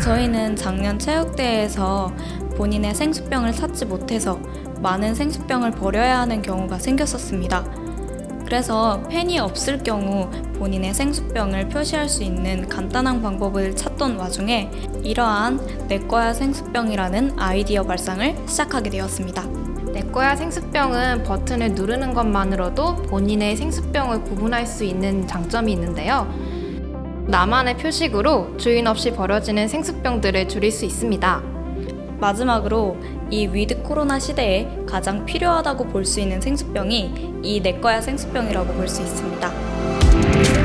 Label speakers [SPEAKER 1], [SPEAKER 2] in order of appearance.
[SPEAKER 1] 저희는 작년 체육대회에서 본인의 생수병을 찾지 못해서 많은 생수병을 버려야 하는 경우가 생겼었습니다. 그래서 펜이 없을 경우 본인의 생수병을 표시할 수 있는 간단한 방법을 찾던 와중에 이러한 내꺼야 생수병이라는 아이디어 발상을 시작하게 되었습니다.
[SPEAKER 2] 내꺼야 생수병은 버튼을 누르는 것만으로도 본인의 생수병을 구분할 수 있는 장점이 있는데요. 나만의 표식으로 주인 없이 버려지는 생수병들을 줄일 수 있습니다.
[SPEAKER 1] 마지막으로 이 위드 코로나 시대에 가장 필요하다고 볼 수 있는 생수병이 이 내꺼야 생수병이라고 볼 수 있습니다.